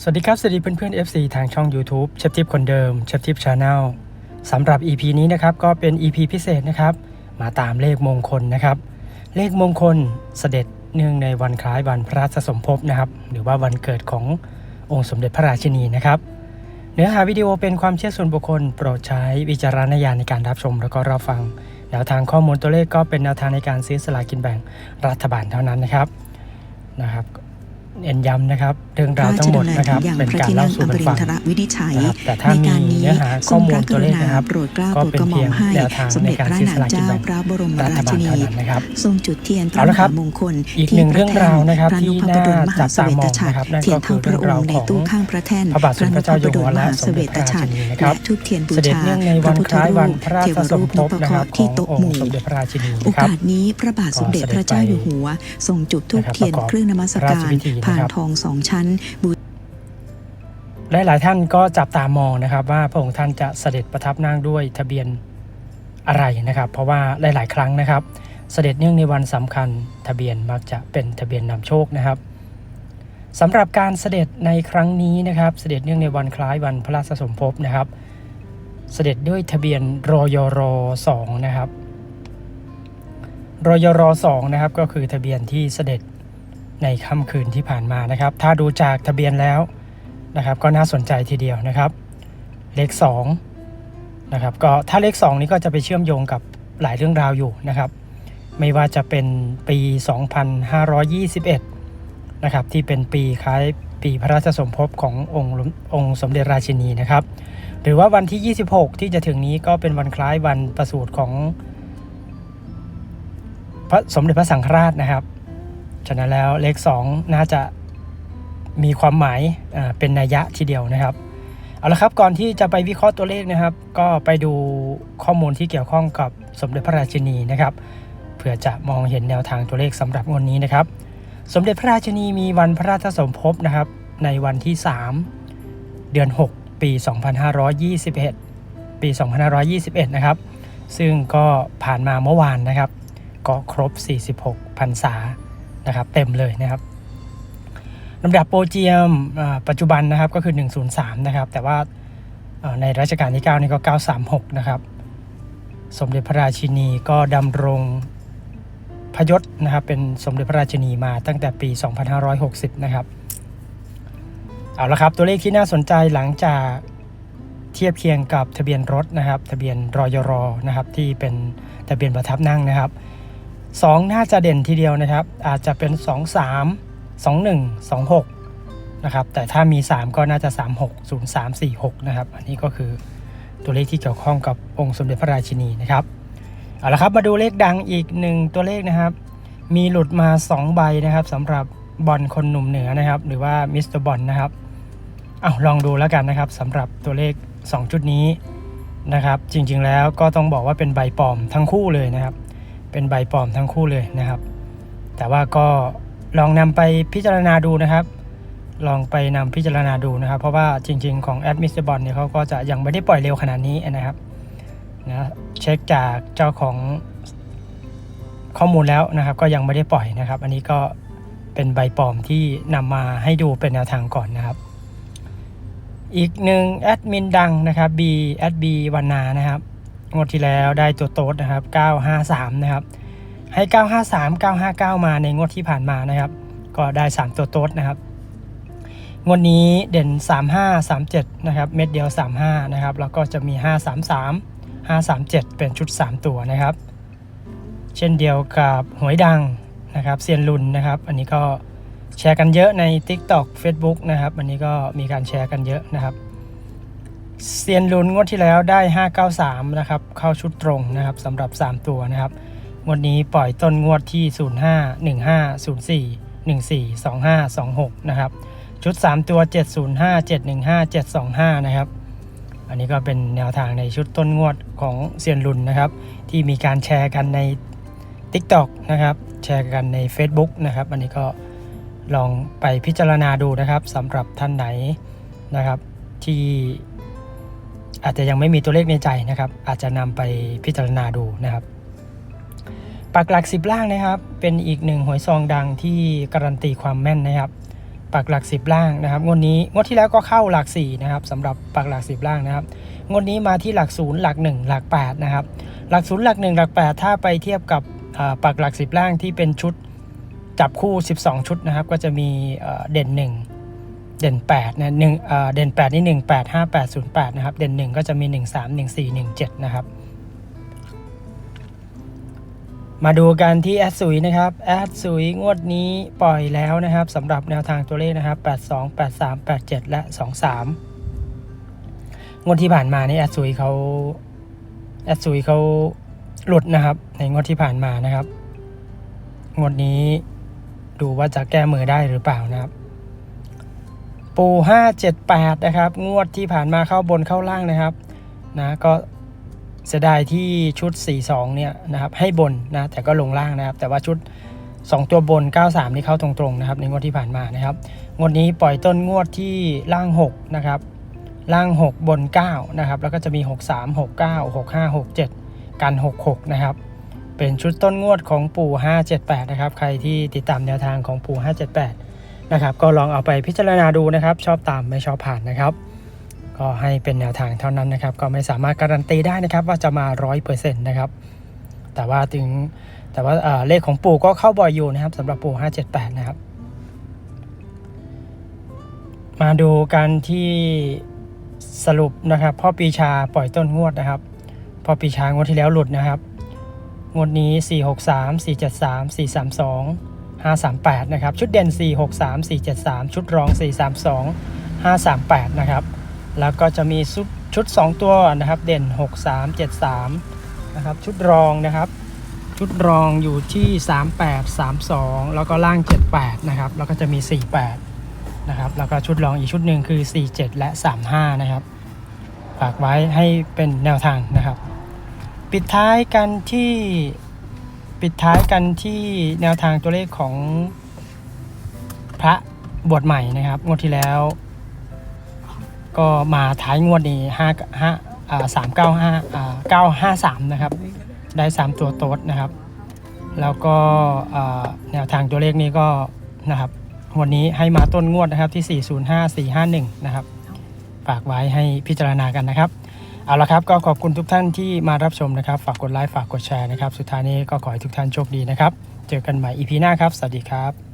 สวัสดีครับ สวัสดีเพื่อนๆ FC ทางช่อง YouTube เชฟทิปคนเดิมเชฟทิปชาแนลสำหรับ EP นี้นะครับ ก็เป็น EP พิเศษนะครับ มาตามเลขมงคลนะครับ เลขมงคลเสด็จเนื่องในวันคล้ายวันพระราชสมภพนะครับ หรือว่าวันเกิดขององค์สมเด็จพระราชินีนะครับ เนื้อหาวิดีโอเป็นความเชื่อส่วนบุคคล โปรดใช้วิจารณญาณในการรับชมแล้วก็รับฟังแนวทางข้อมูลตัวเลขก็เป็นแนวทางในการซื้อสลากกินแบ่งรัฐบาลเท่านั้นนะครับนะครับ เน้นย้ำนะครับ เรื่องราวทั้งหมดนะครับอย่างเป็นพระการที่เล่านั่งสู่อมกันริฟันงทรวินิจฉัยนะครับแต่ถ้าในมีการนี้เนื้อหาทข้รองมูพลระกตัวรุเลขณานะครับโปรดเกล้าก็โปรดเป็นกระหม่เพีอยมงให้แนวทางสมในเด็จการพระซื้อสนางลากกินเจ้าแบ่งพระบรมรัราฐบาชิลนีเท่านั้นนะครับทรงจุดเทียนพเอาระมละครัหาบมงคลอีกที่หนึ่งพเรื่องแท่ราวนะครับพระที่นพดลน่ามหาจับเสตาวตมองฉัตนะครับนั่นเทียก็นคืเท่าอพเรื่อระงองราวค์ในของตู้ข้างพระแท่นพระบาทสมเด็จพระเจ้าอยู่หัวและพระนพดลมหาเสวตฉัตสมเด็จพระราชินีนะครับและทุกเทียนบูเสด็จชาเนื่องในพวัระนพุทคธล้ายรูวันปพระราเทชวสรูมปภนพพนะเคคราะรับห์ขที่องโต๊ะองหมู่ค์สมเด็จพระราชินีโอนะครับกาสนี้พระบาทสมเด็จพระเจ้าอยู่หัวทรงจุดทูปเทียนเครื่องนมัสพระราการชพิธีนะครับผ่านทองสองชั้นบูและหลายท่านก็จับตามองนะครับ ว่าพระองค์ท่านจะเสด็จประทับนั่งด้วยทะเบียนอะไรนะครับ เพราะว่าหลาย ๆ ครั้งนะครับ เสด็จเนื่องในวันสำคัญทะเบียนมักจะเป็นทะเบียนนำโชคนะครับสำหรับการเสด็จในครั้งนี้นะครับ เสด็จเนื่องในวันคล้ายวันพระราชสมภพนะครับ เสด็จด้วยทะเบียนรอยรสองนะครับรอยรสองนะครับก็คือทะเบียนที่เสด็จ ในค่ำคืนที่ผ่านมานะครับ ถ้าดูจากทะเบียนแล้วนะครับ ก็น่าสนใจทีเดียวนะครับ เลข2นะครับก็ถ้าเลข 2 นี้ก็จะไปเชื่อมโยงกับหลายเรื่องราวอยู่นะครับ ไม่ว่าจะเป็นปี 2521นะครับที่เป็นปีคล้ายปีพระราชสมภพขององค์องค์สมเด็จราชินีนะครับ หรือว่าวันที่ 26 ที่จะถึงนี้ก็เป็นวันคล้ายวันประสูติของพระสมเด็จพระสังฆราชนะครับ ฉะนั้นแล้วเลข 2 น่าจะมีความหมายเป็นนัยยะทีเดียวนะครับเอาละครับก่อนที่จะไปวิเคราะห์ตัวเลขนะครับ ก็ไปดูข้อมูลที่เกี่ยวข้องกับสมเด็จพระราชินีนะครับเพื่อจะมองเห็นแนวทางตัวเลขสำหรับงวดนี้นะครับ สมเด็จพระราชินีมีวันพระราชสมภพนะครับ ในวันที่ 3 เดือน 6 ปี 2521 ปี 2521 นะครับ ซึ่งก็ผ่านมาเมื่อวานนะครับ ก็ครบ 46พรรษา นะครับ เต็มเลยนะครับลำดับโปรเจียมปัจจุบันนะครับก็คือ 103 นะครับ แต่ว่าในรัชกาลที่ 9 นี่ก็ 936 นะครับ สมเด็จพระราชินีก็ดำรงพยศนะครับ เป็นสมเด็จพระราชินีมาตั้งแต่ปี 2560 นะครับ เอาละครับ ตัวเลขที่น่าสนใจหลังจากเทียบเคียงกับทะเบียนรถนะครับ ทะเบียนรอยรอนะครับ ที่เป็นทะเบียนประทับนั่งนะครับ 2 น่าจะเด่นทีเดียวนะครับ อาจจะเป็น 2 3 21 26 นะครับ แต่ถ้ามี 3 ก็น่าจะ 36 03 46 นะครับ อันนี้ก็คือตัวเลขที่เกี่ยวข้องกับองค์สมเด็จพระราชินีนะครับ เอาละครับมาดูเลขดังอีกหนึ่งตัวเลขนะครับ มีหลุดมา 2 ใบนะครับสำหรับบอลคนหนุ่มเหนือนะครับ หรือว่ามิสเตอร์บอลนะครับ เอาลองดูแล้วกันนะครับสำหรับตัวเลข 2 ชุดนี้นะครับ จริงๆแล้วก็ต้องบอกว่าเป็นใบปลอมทั้งคู่เลยนะครับ เป็นใบปลอมทั้งคู่เลยนะครับ แต่ว่าก็ลองนำไปพิจารณาดูนะครับ ลองไปนำพิจารณาดูนะครับ เพราะว่าจริง ๆ ของแอดมิสเตอร์บอลเนี่ยเขาก็จะยังไม่ได้ปล่อยเร็วขนาดนี้นะครับนะเช็คจากเจ้าของข้อมูลแล้วนะครับ ก็ยังไม่ได้ปล่อยนะครับ อันนี้ก็เป็นใบปลอมที่นำมาให้ดูเป็นแนวทางก่อนนะครับอีกหนึ่งแอดมินดังนะครับ B แอด B วันนานะครับ งวดที่แล้วได้ตัวโต๊ดนะครับ 953 นะครับ ให้ 953 959 มาในงวดที่ผ่านมานะครับ ก็ได้ 3 ตัวโต๊ดนะครับ งวดนี้เด่น 35 37 นะครับ เม็ดเดียว 35 นะครับ แล้วก็จะมี 533 537 เป็นชุด 3 ตัวนะครับ เช่นเดียวกับหวยดังนะครับเซียนลุนนะครับ อันนี้ก็แชร์กันเยอะใน TikTok Facebook นะครับ อันนี้ก็มีการแชร์กันเยอะนะครับ เซียนลุนงวดที่แล้วได้ 593 นะครับ เข้าชุดตรงนะครับสำหรับ 3 ตัวนะครับ งวดนี้ปล่อยต้นงวดที่ 05 15 04 14 25 26 นะครับ ชุด 3 ตัว 705 715 725 นะครับ อันนี้ก็เป็นแนวทางในชุดต้นงวดของเซียนลุนนะครับ ที่มีการแชร์กันใน TikTok นะครับ แชร์กันใน Facebook นะครับ อันนี้ก็ลองไปพิจารณาดูนะครับสำหรับท่านไหนนะครับที่ อาจจะยังไม่มีตัวเลขในใจนะครับ อาจจะนำไปพิจารณาดูนะครับปักหลักสิบล่างนะครับ เป็นอีกหนึ่งหวยซองดังที่การันตีความแม่นนะครับปปักหลักสิบล่างนะครับงวดนี้งวดที่แล้วก็เข้าหลักสี่นะครับสำหรับปักหลักสิบล่างนะครับงวดนี้มาที่หลักศูนย์หลักหนึ่งหลักแปดนะครับหลักศูนย์หลักหนึ่งหลักแปดถ้าไปเทียบกับอ่าปักหลักสิบล่างที่เป็นชุดจับคู่ 12 ชุดนะครับ ก็จะมีเอ่อเด่น 1 เด่น8นะหนึ่งเอ่อเด่น 8 นี่ 1 8 5 8 0 8 นะครับ เด่น 1 ก็จะมี 1 3 1 4 1 7 นะครับ มาดูกันที่แอดสุยนะครับ แอดสุยงวดนี้ปล่อยแล้วนะครับสำหรับแนวทางตัวเลขนะครับ 82 83 87 และ 23 งวดที่ผ่านมานี่แอดสุยเขาแอดสุยเขาหลุดนะครับ ในงวดที่ผ่านมานะครับ งวดนี้ดูว่าจะแก้มือได้หรือเปล่านะครับ ปู578 นะครับ งวดที่ผ่านมาเข้าบนเข้าล่างนะครับนะก็เสียดายที่ชุด 42 เนี่ยนะครับให้บนนะแต่ก็ลงล่างนะครับ แต่ว่าชุด 2 ตัวบน 93 นี่เข้าตรงๆนะครับในงวดที่ผ่านมานะครับงวดนี้ปล่อยต้นงวดที่ล่าง6นะครับล่าง 6 บน 9 นะครับ แล้วก็จะมี 63 69 65 67 กัน 66 นะครับ เป็นชุดต้นงวดของปู่ 578 นะครับ ใครที่ติดตามแนวทางของปู่ 578 นะครับ ก็ลองเอาไปพิจารณาดูนะครับ ชอบตามไม่ชอบผ่านนะครับ ก็ให้เป็นแนวทางเท่านั้นนะครับ ก็ไม่สามารถการันตีได้นะครับ ว่าจะมาร้อยเปอร์เซ็นต์นะครับ แต่ว่าถึงแต่ว่าเอ่อเลขของปู่ก็เข้าบ่อยอยู่นะครับสำหรับปู่ 578 นะครับ มาดูกันที่สรุปนะครับพ่อปีชาปล่อยต้นงวดนะครับพ่อปีชางวดที่แล้วหลุดนะครับ งวดนี้ 463 473 432 538 นะครับ ชุดเด่น 463 473 ชุดรอง 432 538 นะครับ แล้วก็จะมีชุด 2 ตัวนะครับ เด่น 63 73 นะครับ ชุดรองนะครับ ชุดรองอยู่ที่ 38 32 แล้วก็ล่าง 78 นะครับ แล้วก็จะมี 48 นะครับ แล้วก็ชุดรองอีกชุดหนึ่งคือ 47 และ 35 นะครับ ฝากไว้ให้เป็นแนวทางนะครับ ปิดท้ายกันที่ ปิดท้ายกันที่แนวทางตัวเลขของพระบวชใหม่นะครับ งวดที่แล้ว ก็มาท้ายงวดนี้ห้าห้าสามเก้าห้าเก้าห้าสามนะครับ ได้สามตัวโต๊ดนะครับ แล้วก็แนวทางตัวเลขนี้ก็นะครับวันนี้ให้มาต้นงวดนะครับที่ 405 451 นะครับ ฝากไว้ให้พิจารณากันนะครับ เอาละครับก็ขอบคุณทุกท่านที่มารับชมนะครับ ฝากกดไลค์ฝากกดแชร์นะครับ สุดท้ายนี้ก็ขอให้ทุกท่านโชคดีนะครับ เจอกันใหม่ EP หน้าครับ สวัสดีครับ